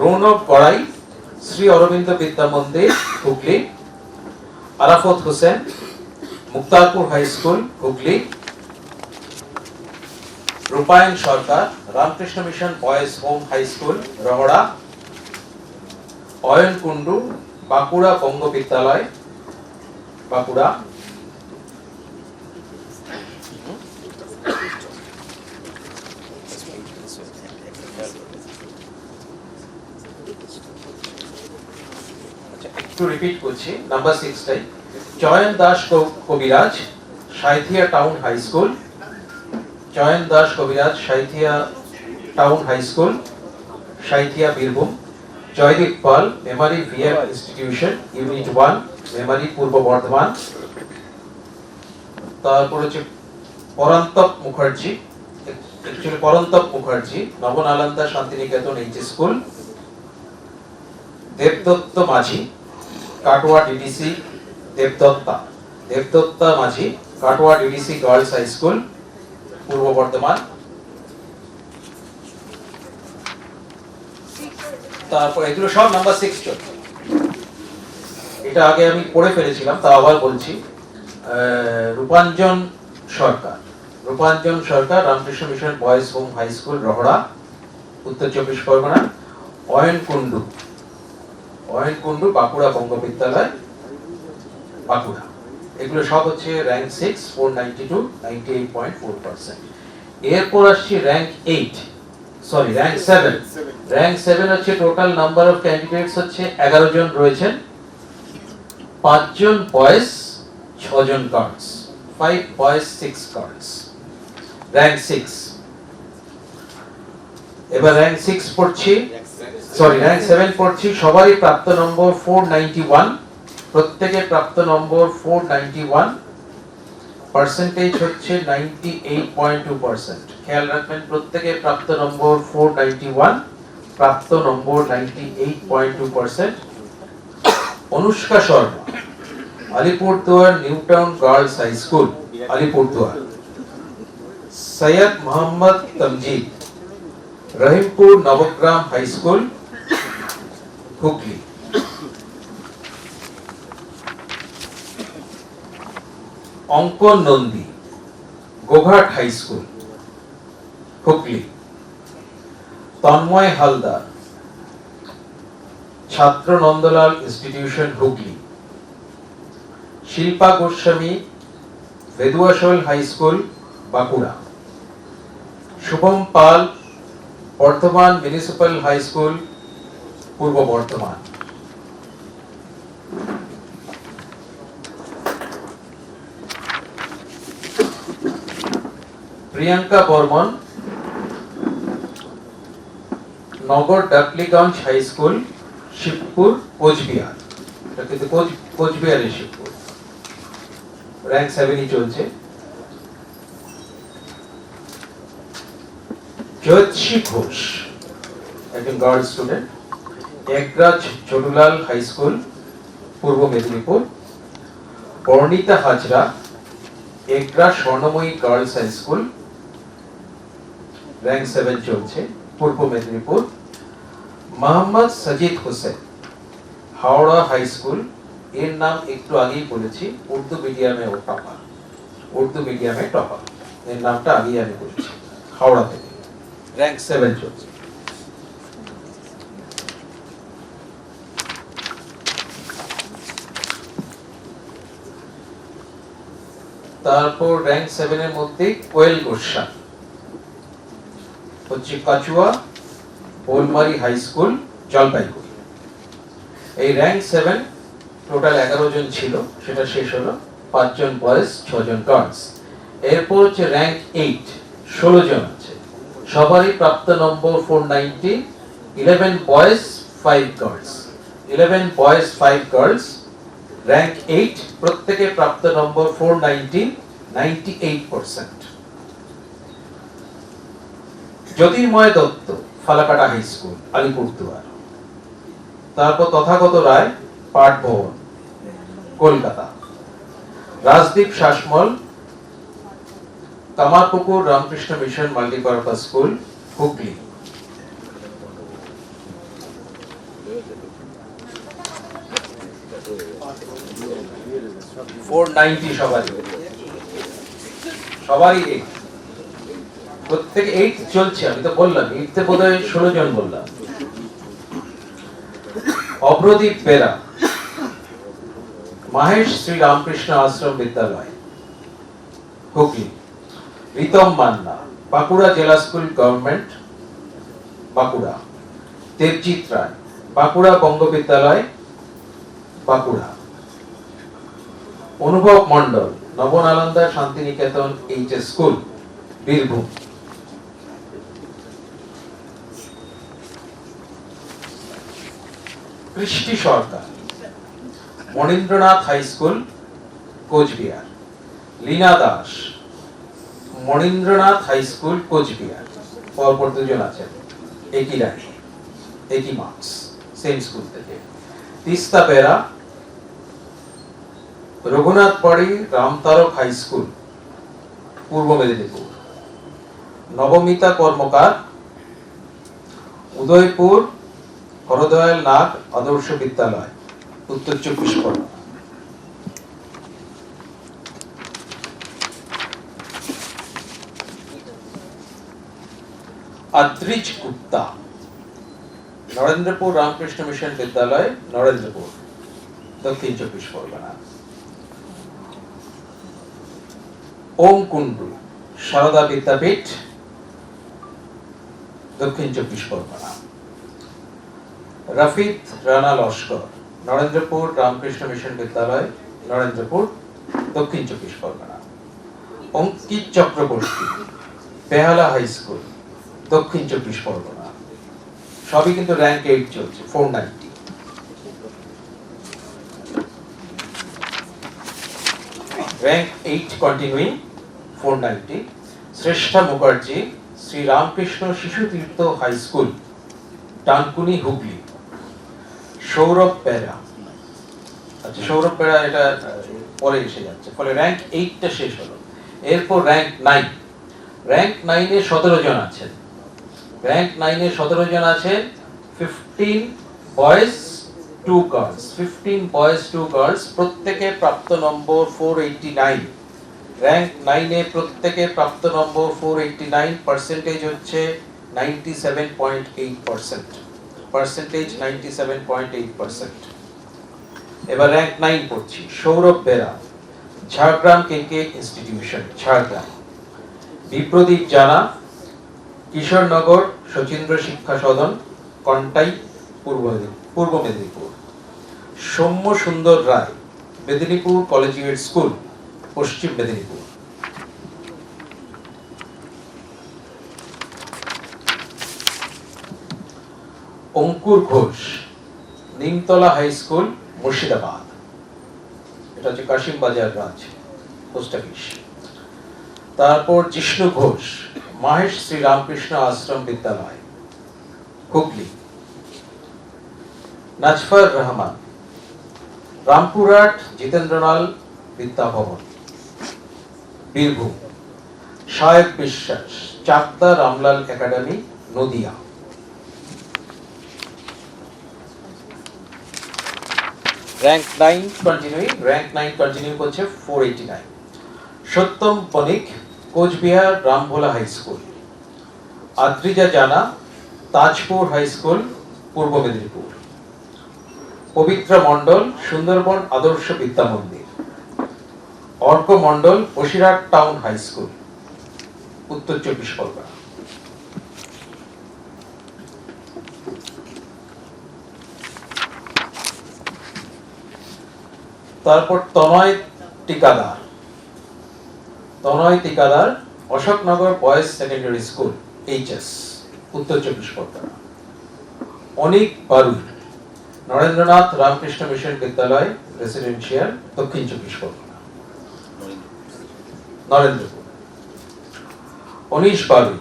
Rounak Gorai, Shri Aurobindo Vidya Mandir Hooghly, Arafat Hossain, Muktarpur high school, Hooghly, Rupayan Sarkar, Ramakrishna mission boys home high school, Rahara Ayan Kundu Bankura Banga Vidyalaya, Bankura আচ্ছা, একটু repeat করছি। Number সিক্সটাই চয়ন Das Kabiraj, Sainthia town high school. Chayan Das Kabiraj, Sainthia town high school. Sainthia Birbhum. Joydeep Pal Memari VM institution unit one Memari Purba Bardhaman. তারপর হচ্ছে Parantap Mukherjee. Actually Parantap Mukherjee, Nabanalanda Santiniketan H school Debdatta Majhi. Katwa DDC Debdatta Debdatta Majhi Katwa DDC girls high school Purba Bardhaman তারপর এগুলো সব number six চলছে এটা আগে আমি পড়ে ফেলেছিলাম তা আবার বলছি। Rupanjan Sarkar. Rupanjan Sarkar, Ramakrishna mission boys home high school, Rahara, Uttar Chabbish Pargana Ayan Kundu Ayan Kundu Bankura Banga Vidyalaya Bankura. এগুলো সব হচ্ছে rank six four ninety two ninety eight point four percent এরপর আসছি rank eight sorry rank seven rank seven হচ্ছে total number of candidates হচ্ছে এগারো জন রয়েছেন। পাঁচজন বয়েজ ছজন girls five boys six girls rank six এবার র্যাঙ্ক সিক্স পড়ছি। সরি র্যাঙ্ক সেভেন পড়ছি সবারই প্রাপ্ত নম্বর ফোর নাইনটি ওয়ান প্রত্যেকের প্রাপ্ত নম্বর ফোর নাইনটি ওয়ান পার্সেন্টেজ হচ্ছে ninety eight point two percent খেয়াল রাখবেন প্রাপ্ত নম্বর ফোর নাইনটি ওয়ান প্রাপ্ত নম্বর ninety eight point two percent Anushka Sharma, Alipurduar new town girls high school, Alipurduar. Syed Mohammad Tamjid, Rahimpur Nabagram high school Hooghly Ankan Nandi Goghat high school Hooghly Tanmay Haldar ছাত্র Nandalal institution Hooghly Shilpa Goswami Beduashol high school Bankura Shubham Pal Bardhaman municipal high school Purba Bardhaman Priyanka Barman, Nagar Daklinganj high school, Shibpur, Coochbehar. কিন্তু কোচ কোচবিহারের Shibpur. Rank সেভেনই চলছে। জয়শ্রী ঘোষ, একজন girl student Ekraj Chhotulal high school, Purba Medinipur, Barnita Hazra, Ekra Swarnamoyee girls high school rank seven চলছে, Purba Medinipur, Mohammad Sajid Hossain, Howrah high school, এর নাম একটু আগেই বলেছি, উর্দু মিডিয়ামে ও টপার, উর্দু মিডিয়ামে টপার, এর নামটা আগেই আমি বলেছি, হাওড়া থেকে র্যাঙ্ক সেভেন চলছে। তারপর র্যাঙ্ক সেভেনের মধ্যে কোয়েল গোস্বামী হচ্ছে কাচুয়া বোলমারি হাই স্কুল জলপাইগুড়ি। এই র্যাঙ্ক সেভেন টোটাল এগারো জন ছিল, সেটা শেষ হলো পাঁচজন বয়েজ ছজন গার্লস এরপর হচ্ছে র্যাঙ্ক এইট ষোলো জন আছে। সবারই প্রাপ্ত নম্বর four ninety eleven boys five girls eleven boys five girls rank eight প্রত্যেকের প্রাপ্ত নম্বর four ninety Jyotirmoy Dutta, Falakata high school Alipurduar. তারপর তথাগত রায় পাঠ Kolkata. Rajdeep Sasmal, Kamarpukur, Ramakrishna mission, multipurpose school, Hooghly. Four ninety সবারই। সবারই eight প্রত্যেকে eight চলছে, আমি তো বললাম এইটতে বোধ হয় ষোলো জন বললাম। অপ্রদীপ বেরা, মাহেশ শ্রী রামকৃষ্ণ আশ্রম বিদ্যালয়, Hooghly. Ritam Manna, Bankura Zilla school government, Bankura. Debjit Roy, Bankura Banga Vidyalaya Bankura. Anubhav Mondal Nabanalanda Santiniketan H S school, Birbhum. Krishti Sarkar, Manindranath high school, Coochbehar. Leena Das, Manindranath high school, Coochbehar. পরপর দুজন আছেন, একই rank একই marks same school থেকে। তিস্তা বেরা রঘুনাথ বাড়ি Ramtarak high school, Purba Medinipur. Nabamita কর্মকার, উদয়পুর হরদয়াল নাগ আদর্শ Vidyalaya, Uttar Chabbish Pargana. Adrij Gupta, Narendrapur Ramakrishna mission Vidyalaya, Narendrapur, Dakshin Chabbish Pargana. ওম Kundu Sarada Vidyapith, Dakshin Chabbish Pargana. Rafid Rana Laskar, Narendrapur Ramakrishna mission Vidyalaya, Narendrapur, Dakshin Chabbish Pargana. Ankit Chakraborty, Behala high school, Dakshin Chabbish Pargana. সবই কিন্তু rank eight চলছে four ninety rank eight continuing four ninety Shreshtha Mukherjee Shri Ramakrishna Shishu Tirtha high school, Dankuni Hooghly. Sourav Pera আচ্ছা সৌরভ পেরা এটা পরে এসে যাচ্ছে। ফলে rank এইটটা শেষ হলো। এরপর র্যাঙ্ক নাইন র্যাঙ্ক নাইনে সতেরো জন আছেন। র্যাঙ্ক নাইনে সতেরো জন আছেন। Fifteen boys two girls fifteen boys two girls প্রত্যেকে প্রাপ্ত নম্বর ফোর এইটটি নাইন র্যাঙ্ক নাইনে প্রত্যেকে প্রাপ্ত নম্বর ফোর এইটটি নাইন পার্সেন্টেজ হচ্ছে ninety seven point eight percent percentage ninety seven point eight percent এবার র্যাঙ্ক নাইন পড়ছি, Sourav Bera, Jhargram K K institution Jhargram. Bipradip Jana, Kishorenagar, Sachindra শিক্ষা সদন, কন্টাই, পূর্ব পূর্ব মেদিনীপুর। সৌম্য সুন্দর রায়, Medinipur collegiate school Paschim Medinipur. Ankur Ghosh, Nimtala high school, Murshidabad. এটা হচ্ছে কাশিম বাজার branch post office. তারপর জিষ্ণু ঘোষ, মাহেশ শ্রী রামকৃষ্ণ আশ্রম বিদ্যালয়, হুগলি। নাজফার রহমান, রামপুরহাট জিতেন্দ্রলাল বিদ্যা Bhavan Birbhum. Saheb Biswas, Chakdah Ramlal academy, Nadia. Rank nine continuing rank nine continue করছে four eighty nine Satyam Banik Coochbehar Rambhola high school Adrija Jana, Tajpur high school Purba Medinipur. পবিত্র মণ্ডল, Sundarban Adarsha Vidya Mandir. Arka Mondal Basirhat town high school, Uttar Chabbish Pargana. তারপর Tanay Tikadar Tanay Tikadar, Ashoknagar boys secondary school, HS, Uttar Chabbish Pargana. Anik Barui Narendranath Ramakrishna mission Vidyalaya, residential, Dakshin Chabbish Pargana. Narendrapur. Anise Barui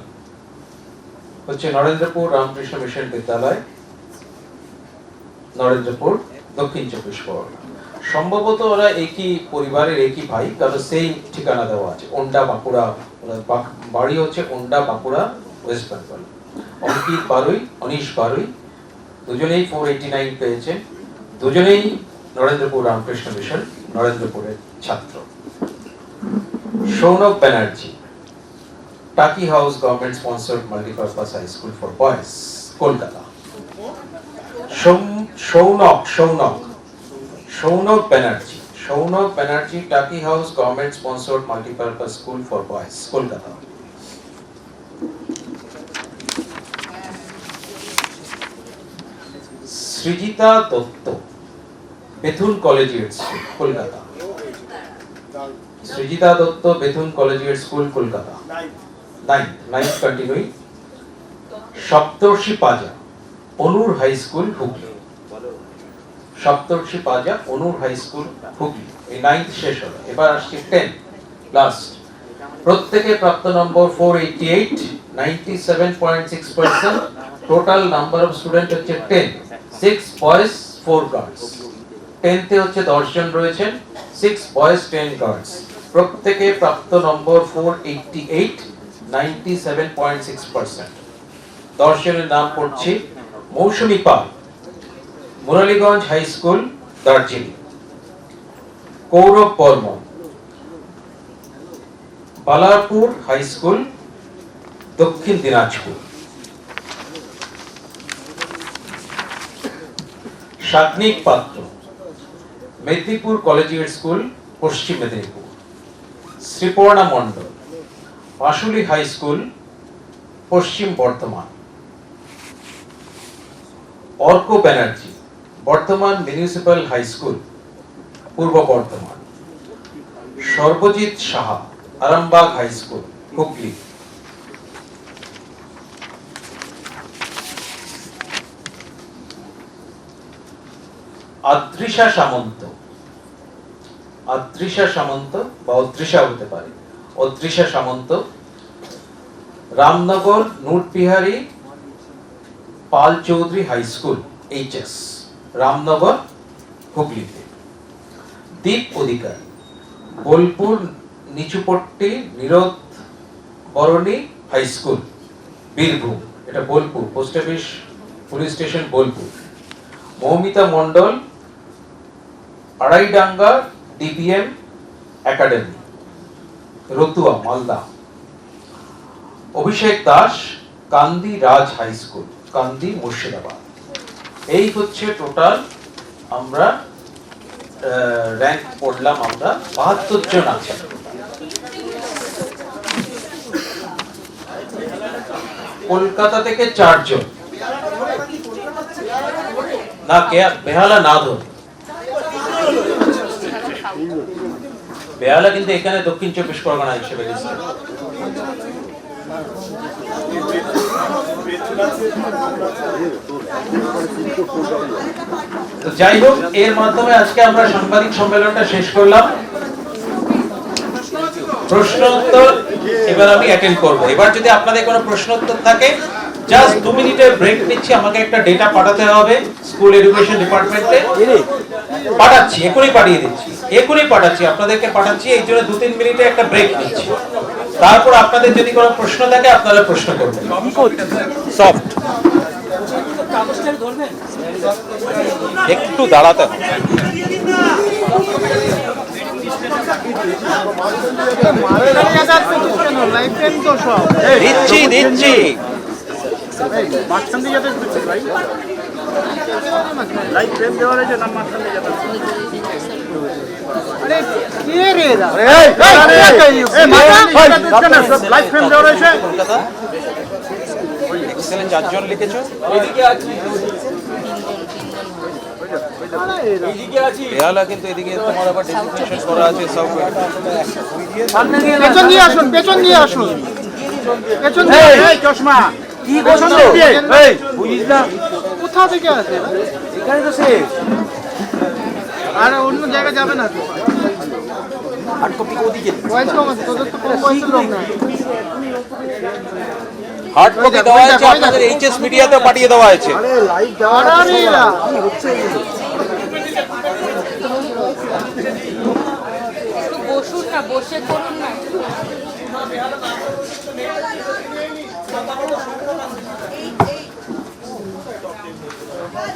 হচ্ছে Narendrapur Ramakrishna mission Vidyalaya, Narendrapur Dakshin Chabbish Pargana. সম্ভবত ওরা একই পরিবারের একই ভাই, কারণ সেই ঠিকানা দেওয়া আছে। ওন্ডা বাঁকুড়া বাড়ি হচ্ছে ওন্ডা বাঁকুড়া, ওয়েস্ট বেঙ্গল। অঙ্কিত বারুই, অনিশ বারুই, দুজনেই ফোর এইটি নাইন পেয়েছেন দুজনেই নরেন্দ্রপুর রামকৃষ্ণ মিশন, নরেন্দ্রপুরের ছাত্র। Banerjee Taki house government sponsored multipurpose high school for boys Kolkata Soum- Sounak Sounak Sounak Banerjee Sounak Banerjee Taki house government sponsored multipurpose school for boys Kolkata Srijita Dutta Bethune school Kolkata Srijita Dutta Bethune collegiate school Kolkata. Ninth ninth continue Saptarshi Paja Anur high school Hooghly. Saptarshi Paja Anur high school Hooghly. এই ninth শেষ হলো এবার আসছি ten last প্রত্যেকে প্রাপ্ত number four eighty eight ninety seven point six percent total number of student হচ্ছে ten six boys four girls টেনতে হচ্ছে দশজন রয়েছেন। সিক্স বয়েজ টেন গার্লস প্রত্যেকে প্রাপ্ত number four eighty eight ninety seven point six percent দশজনের নাম পড়ছি Mousumi Pal, Muraliganj high school, Darjeeling. Kaurab Barman Balarpur high school, Dakshin Dinajpur. Sagnik Patra, Medinipur collegiate school, Paschim Medinipur. Sriparna Mondal Pashuli high school, Paschim Bardhaman. Arka Banerjee, Bardhaman municipal high school, Purba Bardhaman. Sarbajit Saha, Arambagh high school, Hooghly. Adrisa Samanta Adrisa Samanta বা অদ্রিসা হতে পারে। Adrisa Samanta, Ramnagar, Nurbihari Pal Chowdhury high school, HS, Ramnagar, হুগলিতে। দীপ অধিকারী, বোলপুর, নিচুপট্টি নিরোধ Barani high school, Birbhum, এটা Bolpur, post office, police station Bolpur. Moumita Mondal, Araidanga DBM academy Ratua, Malda. Abhishek Das, Kandi Raj high school, Kandi Murshidabad. এই হচ্ছে total আমরা rank পড়লাম আমরা বাহাত্তর জন আছে। কলকাতা থেকে চারজন। না, কে? বেহালা না ধর বেহালা কিন্তু এখানে দক্ষিণ চব্বিশ পরগনা হিসেবে তো যাই হোক, এর মাধ্যমে আজকে আমরা সাংবাদিক সম্মেলনটা শেষ করলাম। প্রশ্ন উত্তর এবার আমি অ্যাটেন্ড করব। এবার যদি আপনাদের কোনো প্রশ্ন উত্তর থাকে জাস্ট দু মিনিটের ব্রেক নিচ্ছি, আমাকে একটা ডেটা পাঠাতে হবে স্কুল এডুকেশন ডিপার্টমেন্টে পাঠাচ্ছি, এখনই পাঠিয়ে দিচ্ছি। এখনই পাঠাচ্ছি, আপনাদেরকে পাঠাচ্ছি, এই জন্য দু তিন মিনিটে একটা ব্রেক নিচ্ছি। তারপর আপনাদের যদি কোনো প্রশ্ন থাকে, আপনারা প্রশ্ন করবেন। সফট একটু দাঁড়াতে হবে। দিচ্ছি দিচ্ছি। মাঝখান দিয়ে যেতে দিচ্ছি ভাই। লাইভ ফ্রেম দেওয়া রয়েছে না মাঝখান দিয়ে কিন্তু এদিকে তোমার আবার ডেজিগনেশন করা আছে সব পেছন দিয়ে আসুন পেছন দিয়ে আসুন পেছন দিয়ে চশমা কি কোথা থেকে আসে এখানে তো সে আর অন্য জায়গায় যাবে না তো। আট কপি ওদিকে বয়স কম আছে তোদের তো কম লোক না হার্ড কপি দেওয়া আছে আপনাদের এইচএস মিডিয়াতে পাঠিয়ে দেওয়া আছে লাইভ দেওয়া আছে হচ্ছে একটু বসুন না বসে করুন না।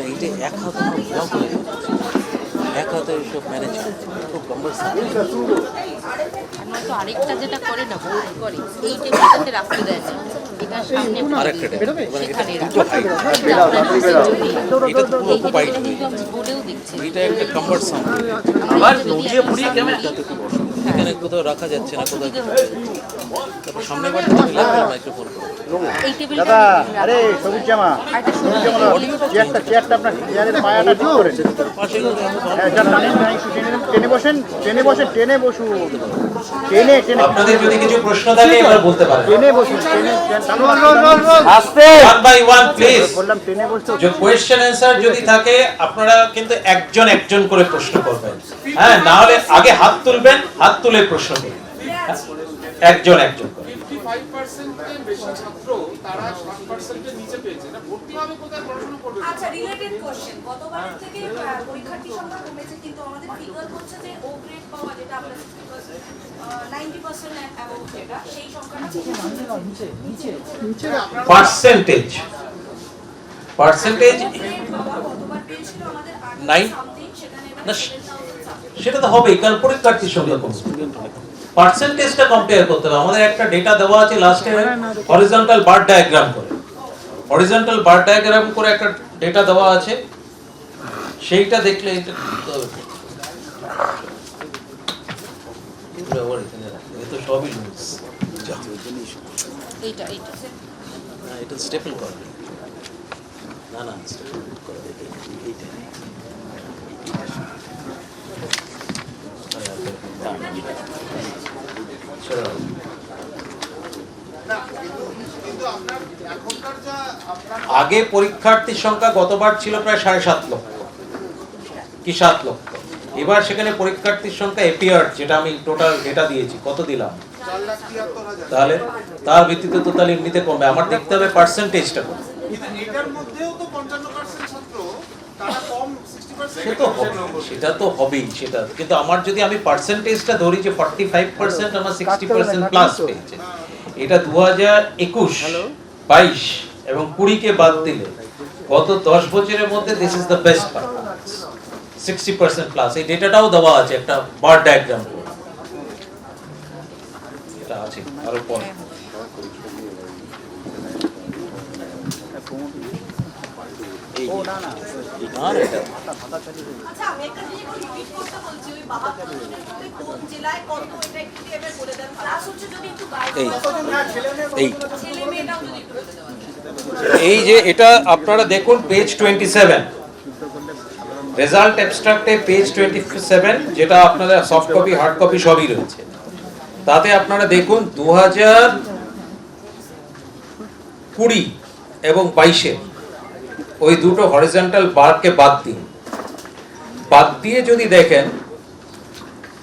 এইটা এক হাতে ব্লক হয়ে এক হাতে এইসব ম্যানেজ খুব আরেকটা যেটা করে। না করে এইটা রাখতে দেয় না মানে আবার নজিয়ে পুড়িয়ে ক্যামেরা এখানে কোথাও রাখা যাচ্ছে না কোথাও তারপর সামনে বাড়ি মাইক্রোফোন দাদা আরে সবুজ জামা। আরেকটা শুনুন চেয়ারটা চেয়ারটা আপনার চেয়ারের পায়াটা ঠিক করে না, বসেন টেনে বসেন টেনে বসুন। টেনে টেনে আপনাদের যদি কিছু প্রশ্ন থাকে এবার বলতে পারেন টেনে বসুন টেনে আস্তে। ওয়ান বাই ওয়ান প্লিজ বললাম টেনে বসতে যে কোয়েশ্চেন অ্যান্সার যদি থাকে আপনারা কিন্তু একজন একজন করে প্রশ্ন করবেন। হ্যাঁ না হলে আগে হাত তুলবেন হাত তুলে প্রশ্ন করবেন। হ্যাঁ? একজন একজন করে। বেশি ছাত্র তারা নিচে পেয়েছে। এটা ভর্তি হবে কোথায়? রিলেটেড কোশ্চেন গতবার থেকে পরীক্ষার্থী সংখ্যা কমেছে কিন্তু আমাদের ফিগার হচ্ছে যে ও গ্রেড পাওয়া যেটা আমরা সেই সংখ্যাটা সেটা তো হবেই কারণ পরীক্ষার্থীর সঙ্গে পার্সেন্টেজটা কম্পেয়ার করতে হবে। আমাদের একটা ডেটা দেওয়া আছে লাস্টে হরিজন্টাল বার ডায়াগ্রাম করে। হরিজন্টাল বার ডায়াগ্রাম করে একটা ডেটা দেওয়া আছে। সেইটা দেখলে এটা সবই এইটা এইটা। এটা স্টেপল করা। না না স্টেপল করা এইটা। কিন্তু আপনার এখনকার যা আপনার আগে পরীক্ষার্থীর সংখ্যা গতবার ছিল প্রায় সাড়ে সাত লক্ষ। কি সাত লক্ষ? এবার সেখানে পরীক্ষার্থীর সংখ্যা এপিয়ার যেটা আমি টোটাল ডেটা দিয়েছি। কত দিলাম? তাহলে তার ভিত্তিতে তো তাহলে এমনিতে কমবে। আমার দেখতে হবে পার্সেন্টেজটা কম কিন্তু এটার মধ্যেও তো পঞ্চান্ন পার্সেন্ট ছাত্র তারা কম সিক্সটি সে তো হবে, সেটা তো হবেই, সেটা। কিন্তু আমার যদি আমি পার্সেন্টেজটা ধরি যে ফর্টি ফাইভ পার্সেন্ট আমার সিক্সটি পার্সেন্ট প্লাস পেয়েছে এটা দু হাজার একুশ বাইশ এবং কুড়িকে বাদ দিলে গত দশ বছরের মধ্যে this is the best performance sixty percent plus এই ডেটাটাও দেওয়া আছে একটা বার ডায়াগ্রাম এটা আছে আরও পরে। এই এই যে এটা আপনারা দেখুন পেজ টোয়েন্টি সেভেন রেজাল্ট অ্যাবস্ট্রাক্টে পেজ টোয়েন্টি সেভেন যেটা আপনাদের সফট কপি হার্ড কপি সবই রয়েছে। তাতে আপনারা দেখুন দু হাজার কুড়ি এবং বাইশে ওই দুটো হরিজন্টাল বারকে বাদ দিন। বাদ দিয়ে যদি দেখেন,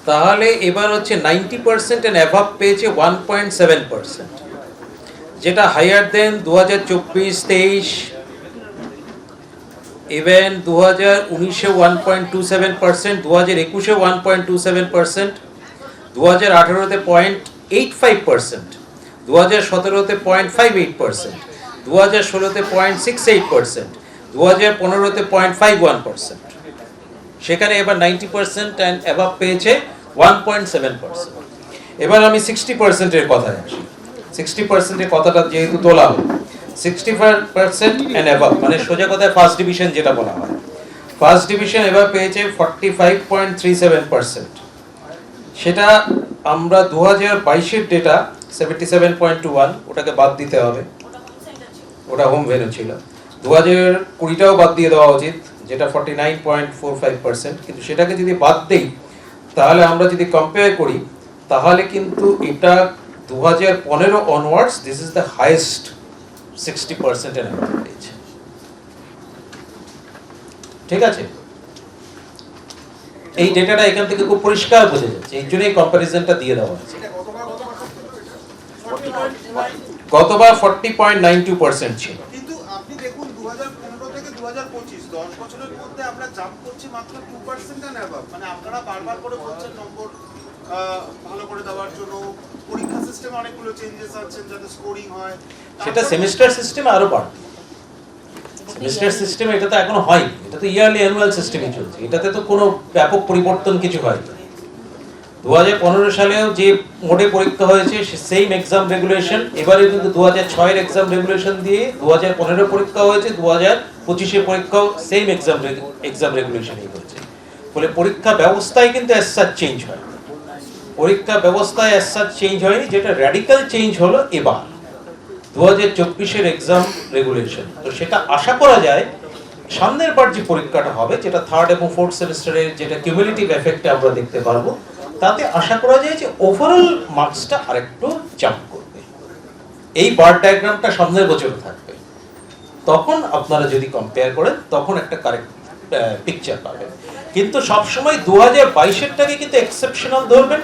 তাহলে এবার হচ্ছে নাইনটি পার্সেন্ট অ্যান্ড অ্যাভাব পেয়েছে ওয়ান পয়েন্ট সেভেন পার্সেন্ট যেটা হায়ার দেন দু হাজার চব্বিশ তেইশ ইভেন দু হাজার উনিশে one point two seven percent দু হাজার একুশে one point two seven percent দু হাজার আঠেরোতে পয়েন্ট এইট ফাইভ পার্সেন্ট দু হাজার সতেরোতে পয়েন্ট ফাইভ এইট পার্সেন্ট দু হাজার ষোলোতে পয়েন্ট সিক্স এইট পার্সেন্ট দু হাজার পনেরোতে পয়েন্ট ফাইভ ওয়ান পার্সেন্ট। সেখানে এবার নাইনটি পার্সেন্ট অ্যান্ড অ্যাভাব পেয়েছে ওয়ান পয়েন্ট সেভেন পার্সেন্ট। এবার আমি সিক্সটি পার্সেন্টের কথায় আসি। সিক্সটি পার্সেন্টের কথাটা যেহেতু তোলা হলো, sixty five percent and above মানে সোজা কথায় ফার্স্ট ডিভিশন যেটা বলা হয়। ফার্স্ট ডিভিশন এবার পেয়েছে forty five point three seven percent সেটা আমরা দু হাজার বাইশের data seventy seven point two one ওটাকে বাদ দিতে হবে। ওটা হোম ভেনু ছিল। দু হাজার কুড়িটাও বাদ দিয়ে দেওয়া উচিত, যেটা forty nine point four five percent কিন্তু সেটাকে যদি বাদ দেই, তাহলে আমরা যদি কম্পেয়ার করি, তাহলে কিন্তু এটা দু হাজার পনেরো onwards this is the highest sixty percent advantage ঠিক আছে? এই ডেটাটা এখান থেকে খুব পরিষ্কার বোঝা যাচ্ছে, এই জন্যই কম্প্যারিজনটা দিয়ে দেওয়া হয়েছে। গতবার forty point nine two percent ছিল কিন্তু আপনি দেখুন দু হাজার পনেরো থেকে দু হাজার পঁচিশ দশ বছরের মধ্যে আমরা জাম্প করছি মাত্র টু পার্সেন্ট অ্যান্ড অ্যাভাব মানে আপনারা বারবার করে বলছেন নম্বর ভালো করে দেওয়ার জন্য। পরীক্ষা সিস্টেমে অনেকগুলো চেঞ্জেস আছেন যাতে স্কোরিং হয়। সেটা সেমিস্টার সিস্টেমে আরও বাড়বে। সেমিস্টার সিস্টেম এটা তো এখনও হয়নি। এটা তো ইয়ারলি অ্যানুয়াল সিস্টেমই চলছে। এটাতে তো কোনো ব্যাপক পরিবর্তন কিছু হয়নি। দু হাজার পনেরো সালেও যে মোডে পরীক্ষা হয়েছে সেম এক্সাম রেগুলেশন এবারে কিন্তু দু হাজার ছয়ের এক্সাম রেগুলেশন দিয়ে দু হাজার পনেরো পরীক্ষা হয়েছে দু হাজার পঁচিশে পরীক্ষাও সেম এক্সাম এক্সাম রেগুলেশনই হয়েছে। ফলে পরীক্ষা ব্যবস্থায় কিন্তু অ্যাজ সাচ চেঞ্জ হয়। পরীক্ষা ব্যবস্থায় অ্যাজ সাচ চেঞ্জ হয়নি, যেটা র্যাডিক্যাল চেঞ্জ হলো এবার। দু হাজার চব্বিশের এক্সাম রেগুলেশন তো সেটা আশা করা যায়, সামনের বার যে পরীক্ষাটা হবে, যেটা থার্ড এবং ফোর্থ সেমিস্টারের যেটা কিউমুলেটিভ এফেক্টে আমরা দেখতে পারব তাতে আশা করা যায় যে ওভারঅল মার্কসটা আরেকটু জাম্প করবে। এই বার ডায়াগ্রামটা সামনের বছর থাকবে। তখন আপনারা যদি কম্পেয়ার করেন, তখন একটা কারেক্ট পিকচার পাবেন। কিন্তু সবসময় দু হাজার বাইশেরটাকে কিন্তু এক্সেপশনাল ধরবেন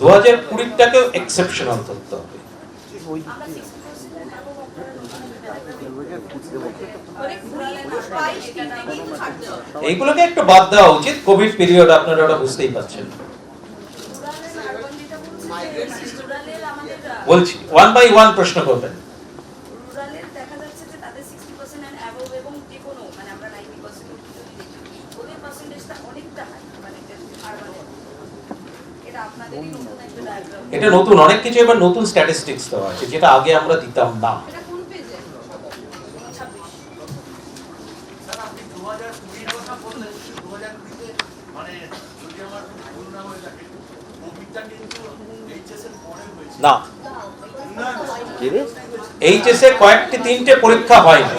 দু হাজার কুড়িরটাকেও এক্সেপশনাল ধরতে হবে। এইগুলোকে একটু বাদ দেওয়া উচিত। কোভিড পিরিয়ড আপনারা ওটা বুঝতেই পারছেন রুরালের আরবান যেটা বলছি রুরালের আমাদের আহ, বলছি ওয়ান বাই ওয়ান প্রশ্ন করবেন রুরালের দেখা যাচ্ছে যে তাদের সিক্সটি পার্সেন্ট অ্যান্ড অ্যাবভ এবং যে কোনো মানে আমরা নাইনটি পার্সেন্ট যদি দেখি ওদের ওয়ান বাই ওয়ান প্রশ্ন করবেন। এটা নতুন একটা ডায়াগ্রাম এটা নতুন অনেক কিছু এবার নতুন স্ট্যাটিস্টিক্স দেওয়া আছে যেটা আগে আমরা দিতাম না। মানে যদি আমার ভুল না এইচএস কয়েকটি তিনটে পরীক্ষা হয়নি।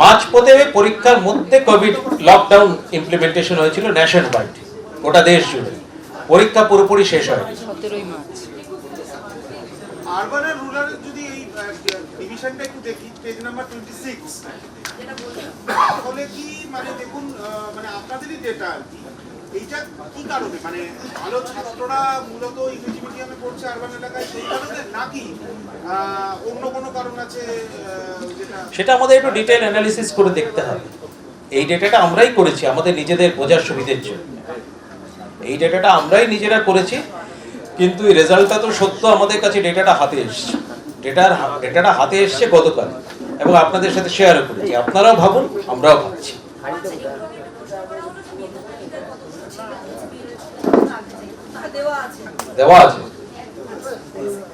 মাঝপথে পরীক্ষার মধ্যে কোভিড লকডাউন ইমপ্লিমেন্টেশন হয়েছিল ন্যাশন ওয়াইড গোটা দেশ জুড়ে। পরীক্ষা পুরোপুরি শেষ হয়নি। সতেরোই মার্চ। আরবান আর রুরালের যদি এই ডিভিশনটা একটু দেখি পেজ নাম্বার টোয়েন্টি সিক্স তাহলে কি মানে দেখুন মানে আপনাদেরই ডেটা আর কি। এইটা কি কারণে? মানে ভালো ছাত্ররা মূলত ইংরেজি মিডিয়ামে পড়ছে আরবান এলাকায়, সেই কারণে নাকি অন্য কোনো কারণ আছে সেটা আমাদের একটু ডিটেল অ্যানালিসিস করে দেখতে হবে। এই ডেটাটা আমরাই করেছি, আমাদের নিজেদের বোঝার সুবিধের জন্য। এই ডেটাটা আমরাই নিজেরা করেছি, কিন্তু এই রেজাল্টটা তো সত্য, আমাদের কাছে ডেটাটা হাতে এসছে। ডেটার ডেটাটা হাতে এসছে গতকাল, এবং আপনাদের সাথে শেয়ারও করেছি। আপনারাও ভাবুন, আমরাও ভাবছি। দেওয়া আছে। দেওয়া আছে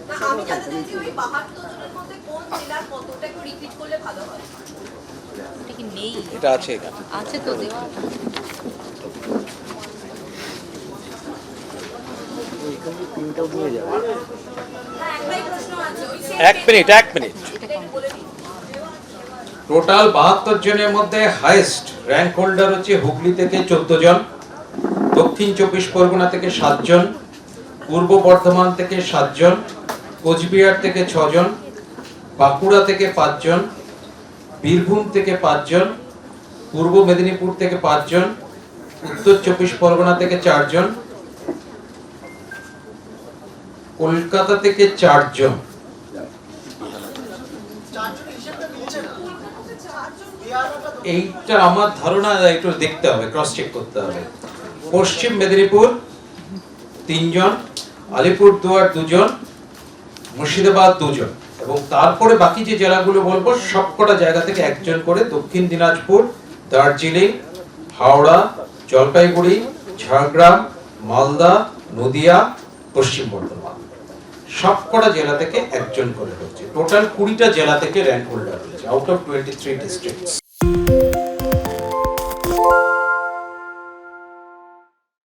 না আমি জানতে চাইছি ওই বাহাত্তর জনের মধ্যে কোন জেলার কতটা একটু রিপিট করলে ভালো হয় এটা কি নেই এটা আছে তো দেওয়া। এক মিনিট এক মিনিট। টোটাল বাহাত্তর জনের মধ্যে হাইয়েস্ট র্যাঙ্ক হোল্ডার হচ্ছে হুগলি থেকে চোদ্দ জন, দক্ষিণ চব্বিশ পরগনা থেকে সাতজন পূর্ব বর্ধমান থেকে সাতজন কোচবিহার থেকে ছজন বাঁকুড়া থেকে পাঁচজন বীরভূম থেকে পাঁচজন পূর্ব মেদিনীপুর থেকে পাঁচজন উত্তর চব্বিশ পরগনা থেকে চারজন কলকাতা থেকে চারজন এইটা আমার ধারণা একটু দেখতে হবে ক্রস চেক করতে হবে। পশ্চিম মেদিনীপুর, তিনজন আলিপুর দুয়ার দুজন, মুর্শিদাবাদ দুজন। এবং তারপরে বাকি যে জেলাগুলো বলব, সবকটা জায়গা থেকে একজন করে দক্ষিণ দিনাজপুর, দার্জিলিং, হাওড়া, জলপাইগুড়ি, ঝাড়গ্রাম, মালদা, নদিয়া, পশ্চিম বর্ধমান। সবকটা জেলা থেকে একজন করে হচ্ছে। টোটাল কুড়িটা জেলা থেকে র্যাঙ্ক হোল্ডার হয়েছে out of twenty three districts